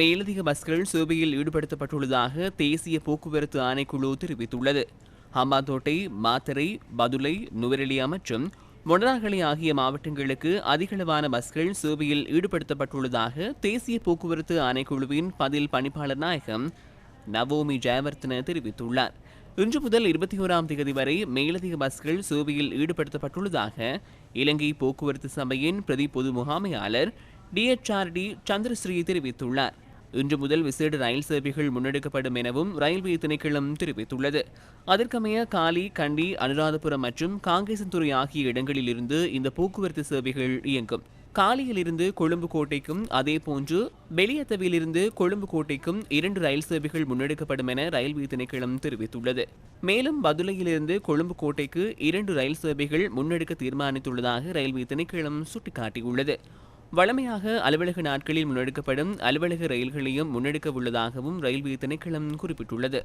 மேலதிக பஸ்கள் சேவையில் ஈடுபடுத்தப்பட்டுள்ளதாக தேசிய போக்குவரத்து ஆணைக்குழு தெரிவித்துள்ளது. ஹம்பாந்தோட்டை மாத்தரை பதுளை நுவரெலியா மற்றும் மொனராகலை ஆகிய மாவட்டங்களுக்கு அதிகளவான பஸ்கள் சேவையில் ஈடுபடுத்தப்பட்டுள்ளதாக தேசிய போக்குவரத்து ஆணைக்குழுவின் பதில் பணிப்பாளர் நாயகம் நவோமி ஜெயவர்த்தன தெரிவித்துள்ளார். இன்று முதல் இருபத்தி ஓராம் தேதி வரை மேலதிக பஸ்கள் சேவையில் ஈடுபடுத்தப்பட்டுள்ளதாக இலங்கை போக்குவரத்து சபையின் பிரதி பொது முகாமையாளர் டிஎச்ஆர்டி சந்திரஸ்ரீ தெரிவித்துள்ளார். இன்று முதல் விசேட ரயில் சேவைகள் முன்னெடுக்கப்படும் எனவும் ரயில்வே திணைக்களம் தெரிவித்துள்ளது. அதற்கமைய காலி கண்டி அனுராதபுரம் மற்றும் காங்கேசன்துறை ஆகிய இடங்களில் இருந்து இந்த போக்குவரத்து சேவைகள் இயங்கும். காலியிலிருந்து கொழும்பு கோட்டைக்கும் அதேபோன்று வெளியத்தவியிலிருந்து கொழும்பு கோட்டைக்கும் இரண்டு ரயில் சேவைகள் முன்னெடுக்கப்படும் என ரயில்வே திணைக்களம் தெரிவித்துள்ளது. மேலும் பதுளையிலிருந்து கொழும்பு கோட்டைக்கு இரண்டு ரயில் சேவைகள் முன்னெடுக்க தீர்மானித்துள்ளதாக ரயில்வே திணைக்களம் சுட்டிக்காட்டியுள்ளது. வழமையாக அலுவலக நாட்களில் முன்னெடுக்கப்படும் அலுவலக ரயில்களையும் முன்னெடுக்க உள்ளதாகவும் ரயில்வே திணைக்களம் குறிப்பிட்டுள்ளது.